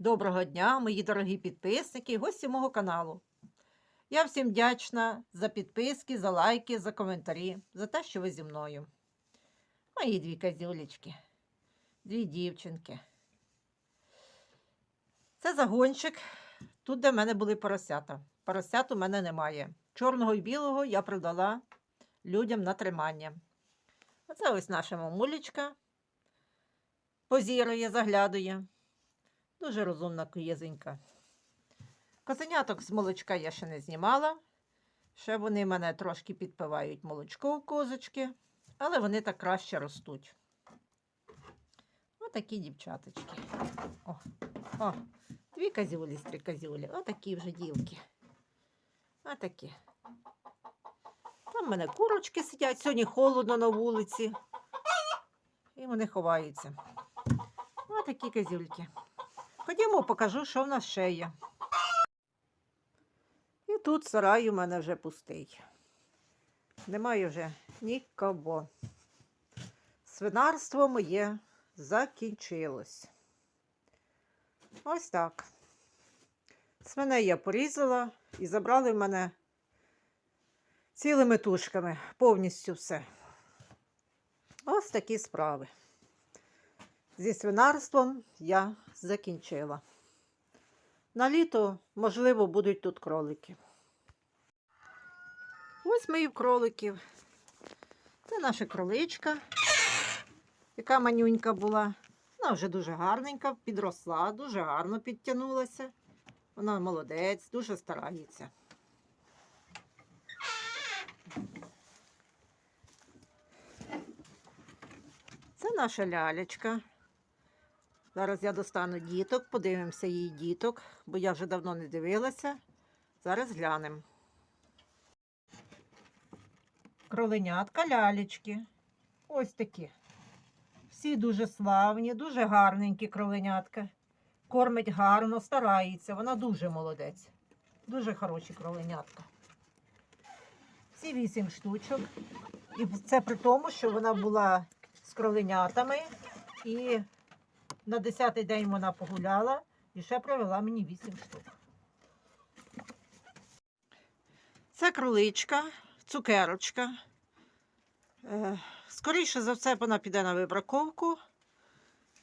Доброго дня, мої дорогі підписники гості мого каналу. Я всім вдячна за підписки, за лайки, за коментарі, за те, що ви зі мною. Мої дві козюлечки, дві дівчинки. Це загончик. Тут, де в мене були поросята. Поросят у мене немає. Чорного і білого я продала людям на тримання. Оце ось наша мамулечка. Позірує, заглядує. Дуже розумна киязенька. Козеняток з молочка я ще не знімала. Ще вони мене трошки підпивають молочко у козочки, але вони так краще ростуть. Отакі дівчаточки. О, о, дві козюлі, три козюлі. Отакі вже дівки. Отакі. Там в мене курочки сидять, сьогодні холодно на вулиці. І вони ховаються. Отакі козюльки. Ходімо, покажу, що в нас ще є. І тут сарай у мене вже пустий. Немає вже нікого. Свинарство моє закінчилось. Ось так. Свиней я порізала і забрали в мене цілими тушками повністю все. Ось такі справи. Зі свинарством я закінчила. На літо, можливо, будуть тут кролики. Ось мої в кроликів. Це наша кроличка, яка манюнька була. Вона вже дуже гарненька, підросла, дуже гарно підтягнулася. Вона молодець, дуже старається. Це наша лялечка. Зараз я достану діток, подивимося її діток, бо я вже давно не дивилася. Зараз глянемо. Кроленятка лялечки. Ось такі. Всі дуже славні, дуже гарненькі кроленятка. Кормить гарно, старається. Вона дуже молодець. Дуже хороші кроленятка. Всі вісім штучок. І це при тому, що вона була з кроленятами і на 10-й день вона погуляла і ще привела мені 8 штук. Це кроличка, цукерочка. Е, Скоріше за все, вона піде на вибраковку.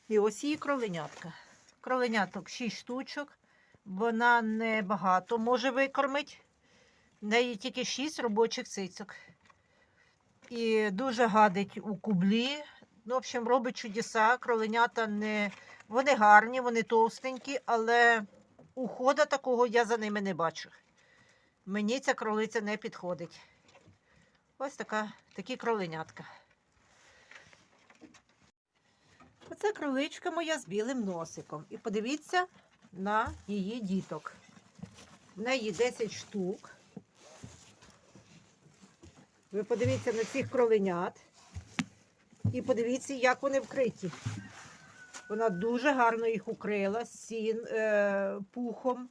І ось її кроленятка. Кроленяток 6 штучок. Вона не багато може викормити. В неї тільки 6 робочих цицьок. І дуже гадить у кублі. Ну, в общем, робить чудеса. Кроленята не. Вони гарні, вони товстенькі, але ухода такого я за ними не бачу. Мені ця кролиця не підходить. Ось така, такі кроленятка. Оце кроличка моя з білим носиком. І подивіться на її діток. В неї 10 штук. Ви подивіться на цих кроленят. І подивіться, як вони вкриті. Вона дуже гарно їх укрила сін, е, пухом.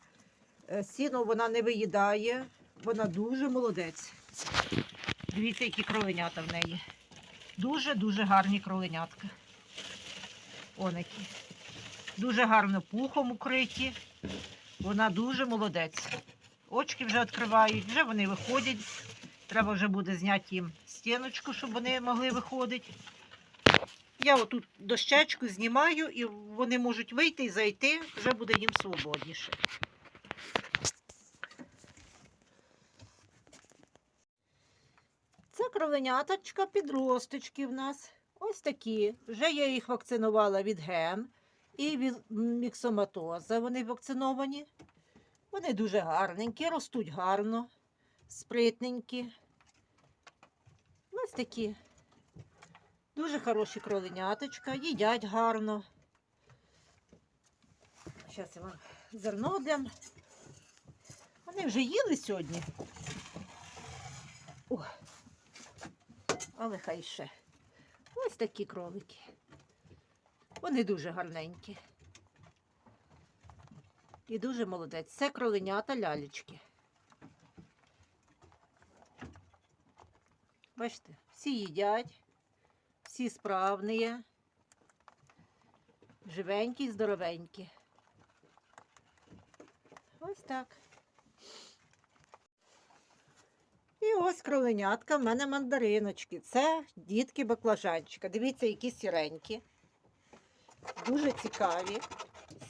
Е, Сіно вона не виїдає. Вона дуже молодець. Дивіться, які кроленята в неї. Дуже-дуже гарні кроленятка. Он які. Дуже гарно пухом укриті. Вона дуже молодець. Очки вже відкривають, вже вони виходять. Треба вже буде зняти їм стіночку, щоб вони могли виходити. Я отут дощечку знімаю, і вони можуть вийти і зайти, вже буде їм свободніше. Це кровеняточка підросточки в нас. Ось такі. Вже я їх вакцинувала від ген і від міксоматоза. Вони вакциновані. Вони дуже гарненькі, ростуть гарно, спритненькі. Ось такі. Дуже хороші кроленяточка, їдять гарно. Зараз я вам зерно дам. Вони вже їли сьогодні. О, але хай ще. Ось такі кролики. Вони дуже гарненькі. І дуже молодець. Це кроленята лялечки. Бачите, всі їдять, всі справні, живенькі, здоровенькі. Ось так. І ось кроленятка в мене мандариночки. Це дітки баклажанчика. Дивіться, які сіренькі. Дуже цікаві,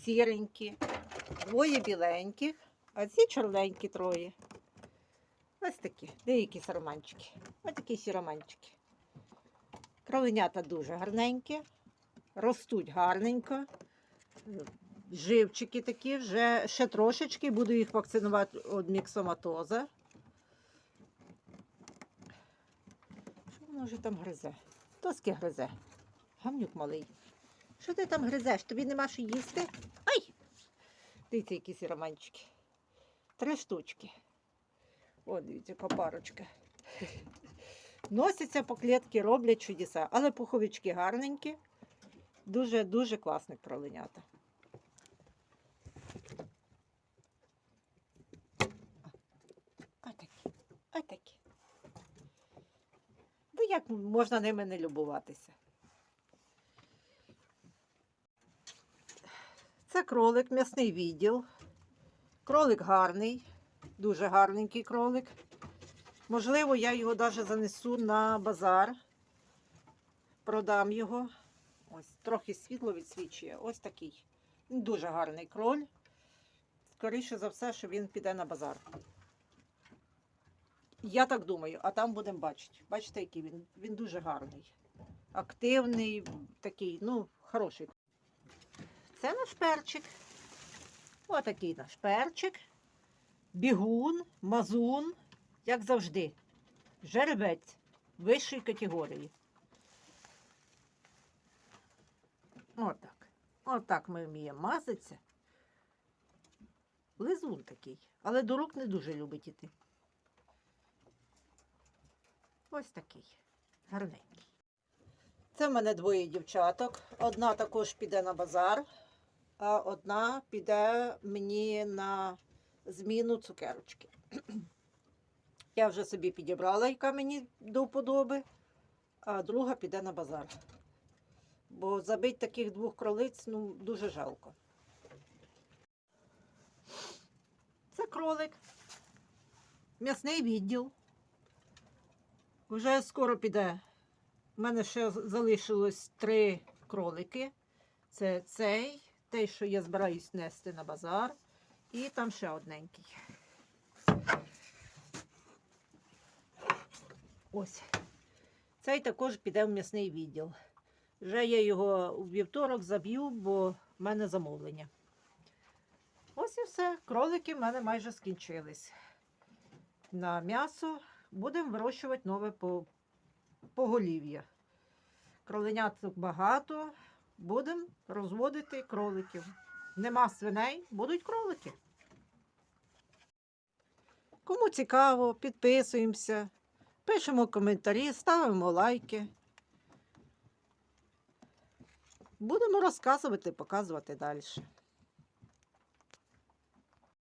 сіренькі, двоє біленьких, а ці чорненькі троє. Ось такі, деякі сароманчики. Ось такі сіроманчики. Кроленята дуже гарненькі, ростуть гарненько. Живчики такі, вже ще трошечки, буду їх вакцинувати від міксоматоза. Що воно вже там гризе? Тоски гризе. Гамнюк малий. Що ти там гризеш? Тобі нема що їсти? Ай! Дивіться, якісь романчики. Три штучки. О, дивіться, яка парочка. Носяться по клітки, роблять чудеса. Але пуховички гарненькі. Дуже-дуже класні кроленята. Отакі. Отакі. Ну як можна ними не любуватися? Це кролик, м'ясний відділ. Кролик гарний, дуже гарненький кролик. Можливо, я його навіть занесу на базар. Продам його. Ось, трохи світло відсвічує. Ось такий. Він дуже гарний кроль. Скоріше за все, що він піде на базар. Я так думаю, а там будемо бачити. Бачите, який він? Він дуже гарний. Активний, такий, ну, хороший. Це наш перчик. Отакий наш перчик. Бігун, мазун, як завжди. Жеребець вищої категорії. Отак. Отак ми вміємо мазатися. Лизун такий, але до рук не дуже любить іти. Ось такий. Гарненький. Це в мене двоє дівчаток. Одна також піде на базар, а одна піде мені на зміну цукерочки. Я вже собі підібрала, яка мені до вподоби, а друга піде на базар. Бо забити таких двох кролиць ну, дуже жалко. Це кролик. М'ясний відділ. Вже скоро піде. У мене ще залишилось три кролики. Це цей, той, що я збираюсь нести на базар, і там ще одненький. Ось. Цей також піде в м'ясний відділ. Вже я його у вівторок заб'ю, бо в мене замовлення. Ось і все. Кролики в мене майже скінчились. На м'ясо будемо вирощувати нове поголів'я. Кроленяток багато, будемо розводити кроликів. Нема свиней, будуть кролики. Кому цікаво, підписуємося, пишемо коментарі, ставимо лайки. Будемо розказувати, показувати далі.